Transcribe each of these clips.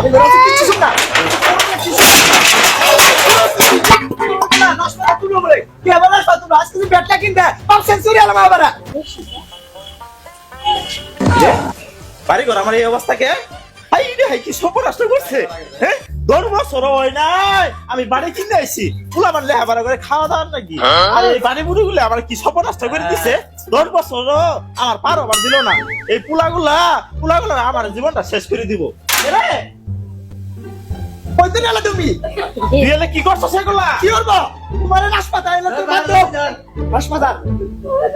আমি ঘরে আছি কিচ্ছু শুন না। আমার এই কি? করছে? হ্যাঁ? দশ বছর হয় নাই আমি বাড়ি কিনে আইছি। পুলা আমার লেহাবারা করে খাওয়া দাওয়ার নাকি? আর এই বাড়ি বুড়ি গুলো আমার কি সব নষ্ট করে দিছে? দশ বছর আমার পার আমার দিল না। এই পুলাগুলা পুলাগুলা আমার জীবনটা শেষ করে দিব। কইতে নিলে তুমি? বিয়েলে কি করছ সেগুলা কি করব? তোমার হাসপাতাল এলে তুমি বাদ। হাসপাতাল।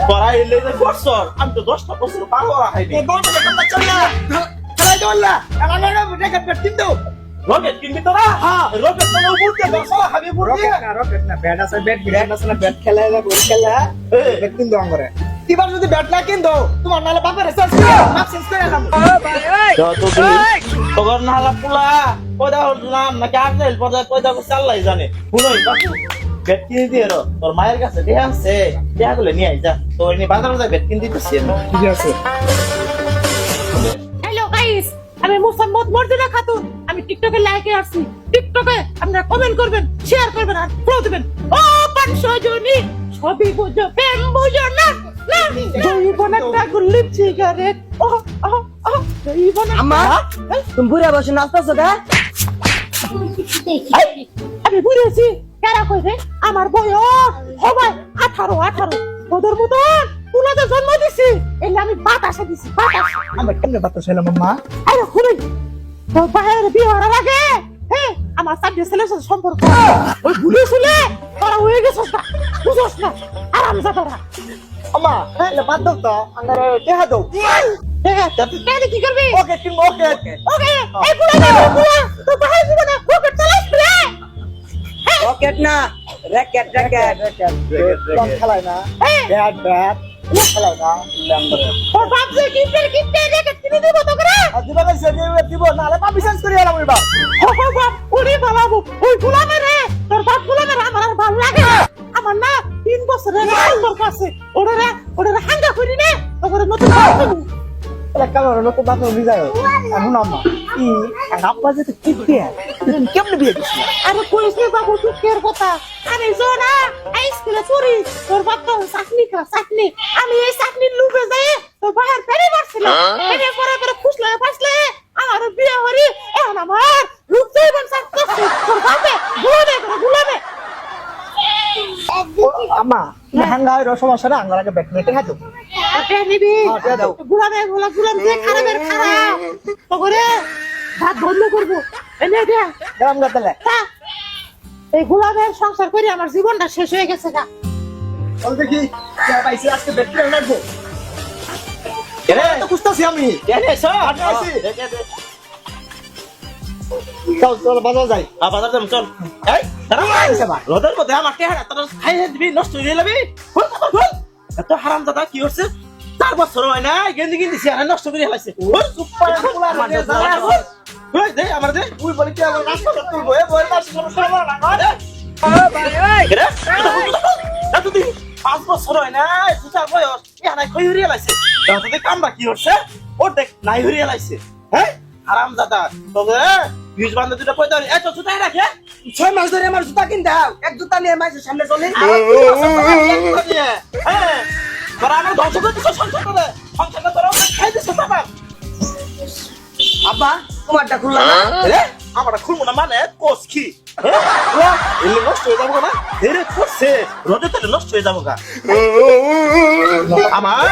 তোরা এলে যে করছ আমি তো দশটা বছর পার হওয়া হয়নি। খেলাই। রেখে কিনতেও। রকেট কিনবি তোরা? হ্যাঁ। রকেট তো উপর দিয়ে দশ খাবি উপর দিয়ে। রকেট না, রকেট না, ব্যাট আছে, ব্যাট, ব্যাট আছে না, ব্যাট খেলা, বল খেলা, ব্যাট কিনতে আঙ্গরে। এবার যদি ব্যাট না কিনতো, তোমার নাহলে বাপের শেষ করে, বাপ শেষ করে এলাম। তখন নাহলা পুলা কয়দা নাম নাকি আর্জেল পর্যায়ে কয়দা চাল্লাই জানে। শুনোই বাপু বেট কিনে দিয়ে রো। তোর মায়ের কাছে দেয়া আছে। দেয়া গুলো নিয়ে আই যা। তোর বাজারে যা বেট কিনে দিতেছি ঠিক আছে। হ্যালো গাইস আমি মোসাম্মদ মর্জিনা খাতুন। আমি টিকটকে লাইকে আসছি। টিকটকে আপনারা কমেন্ট করবেন শেয়ার করবেন আর ফলো দিবেন। ও পাঁচশো জনি সবই বুঝো প্রেম বুঝো না বুড়া বসে নাচতেছো আমি বুঝেছি। কারা কইবে? আমার বয়স সবাই আঠারো আঠারো। তোদের মতন তুলাতে জন্ম দিছি। এলে আমি বাতাসে দিছি বাতাস। আমরা কেমনে বাতাস হইলাম, আম্মা? আরে শুনুন তোর বাইরে বিয়ে হওয়ার আগে হ্যাঁ আমার সাথে ছেলের সাথে সম্পর্ক। ওই ভুলে শুলে তোরা হয়ে গেছিস না বুঝোস না আরাম যা তোরা। আম্মা, এলে বাদ দাও তো, আঙ্গারে টেহা দাও। কি করবি? ওকে, কিনবো, ওকে। ওকে। এই বুড়া না বুড়া তোর বাইরে জীবনে ওকে চালাস রে। রকেট না র্যাকেট র্যাকেট। রং খেলায় না, হ্যাঁ ব্যাট, ব্যাট, আমার লাগে না। তিন বছরের আছে ওরা ওরা হাঙ্গা করি নে। তোর নতুন বাপ দেবো। এটা কেমন হলো, তো বাপে যায়। এখন আম্মা, ই, আব্বা যে তো কি কেমনে বিয়ে দিচ্ছি আরে কইস রে বাবু তুই কের কথা। আমি যো না এই স্কুলে পড়ি তোর বাপ তো চাটনি খা চাটনি আমি এই চাটনির লুপে যাই তোর বাহার পেরে মারছিল পেরে পরে পরে খুশলে ফাসলে আমার বিয়ে হরি এখন আমার রূপ জৈবন সাথ করছে। তোর বাপে গুলামে করে গুলামে আম্মা হাঙ্গা না আঙ্গার আগে ব্যাট টেহা দাও ওটা নিবি? হ্যাঁ, দিয়ে দাও। গুলামে গুলা খারাপের খারাপ। তো করে ভাত বন্ধ করব। গ্রাম গাতালে এই গোলামের সংসার করে আমার জীবনটা শেষ হয়ে গেছে গা। চল দেখি কে পাইছি আজকে ব্যাট রাখব এরে তো খুঁজতেছি আমি। এরে এসো আমি আইছি। দে, দে, দে। চল চল বাজার যাই। আ, বাজার যাব, চল। এই দাঁড়া। রোদের মধ্যে আমার টেহারা তোরা খাই দিবি নষ্ট হয়ে যাবি। বল। এত হারাম দাদা কি হচ্ছে? চার বছর হয় না গেন্দি গেন্দি সে নষ্ট করে ফেলাইছে। চুপ করে দে, আমার দে তুই বলি কি আমার রাস্তা তুলবো? এ বই পাশে সমস্যা না দে। এরে, জুতা খুল, জুতা খুল। এতদিন পাঁচ বছর হয় না জুতার বয়স। এখানে খই হরিয়ে লাইছে। তাহলে কামরা কি হচ্ছে? ও দেখ নাই হরিয়ে লাইছে। হ্যাঁ হারাম দাদা। তবে বিষ বান্ধব দুটা পয়দা এত জুতাই রাখে? ছয় মাস ধরে আমার জুতা কিনতে দাও এক জুতা নিয়ে মাসের সামনে চলে হ্যাঁ তোরা আমার ধ্বংস করে সংসারটা তোরা খাই দিচ্ছ আব্বা তোমারটা খুললা না। রে আমার খুলবো না মানে? কোস কি হ্যাঁ? এলে নষ্ট হয়ে যাব না? ধীরে করছে? রোদে তেলে নষ্ট হয়ে যাব গা। আমার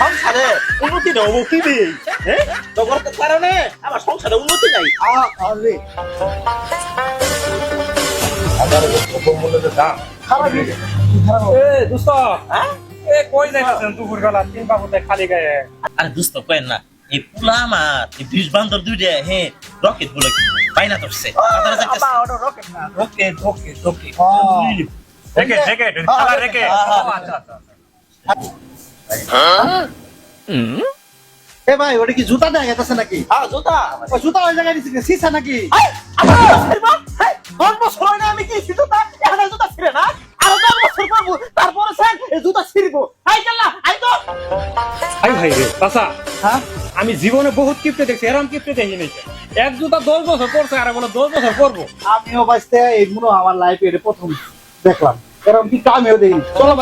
সংসারে উন্নতি নেই অবকি নেই। হ্যাঁ তোমার তো কারণে আমার সংসারে উন্নতি নাই। আ আরে। খারাপ হয়ে গেছে। এ দোস্ত। হ্যাঁ? এ কই যাইতাছেন দুপুর বেলা তিন বাবুতে খালি গায়ে। আরে দোস্ত কেন না। এই পুলা আমার এই বিষ বান্দর দুইটা হ্যাঁ রকেট বলে পাইনা ধরছে রকেট না। রকেট রকেট রকেট রেখে আচ্ছা আচ্ছা এ ভাই ওটা কি জুতা দেখা গেছে নাকি? হ্যাঁ জুতা। জুতা ওই জায়গায় দিছে সিসা নাকি? এই, আমার জুতা ছিঁড়বা? এই, দশ বছর হয় না আমি কি জুতা এখন জুতা ছিঁড়ে না? আরও দশ বছর পরবো তারপরে স্যার জুতা ছিঁড়বো। হাই চাল্লা হাই তো। আই ভাই রে চাচা। হ্যাঁ? আমি জীবনে বহুত কিপ্টে দেখছি এরকম কিপ্টে দেখি নাই। এক জুতা দশ বছর পড়ছে আর বলে দশ বছর পরবো আমিও বাঁচতে এই মনে আমার লাইফে এটা প্রথম দেখলাম। এরকম কি আমিও দেখি চলো।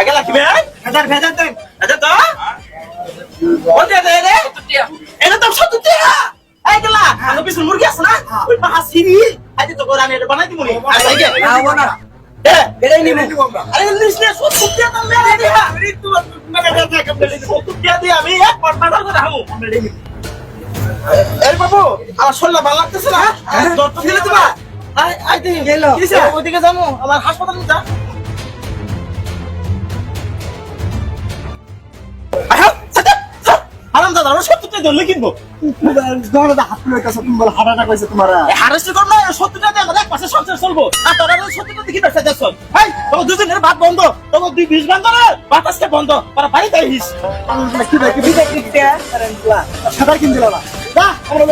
আগে লাগবে হাজার ভেজার দেন হাজার তো দে রে এটা তো সত্তর টাকা। এই গেলা আমি পিছন মুরগি আছে না? ওই পাহা সিরি আজ তো করে আমি এটা বানাই দিমু নি। আচ্ছা না না। এ আরে টাকা দাম তোমার এই বাবু আমার ভালো লাগতেছে না দরদ দিলে দিই ওইদিকে যাব আমার হাসপাতালে যা সত্তর টাকা ধরলে কিনবো তোমার হাত লইতাছ তুমি বলে হাঁটাটা কইছে তোমারা। হারেস্ট করো না সত্তর টাকা দিয়ে আমাদের এক সংসার চলবো। আর তোরা সত্তর টাকা দেখি ব্যবসা যাচ্ছ হাই তোর দুজনের ভাত বন্ধ। তোর দুই বিষ বন্ধ না বন্ধ। তোরা বাড়িতে হিস কি ভাই কি বিদেশ দিকটা সাঁতার কিনছিল না আমরা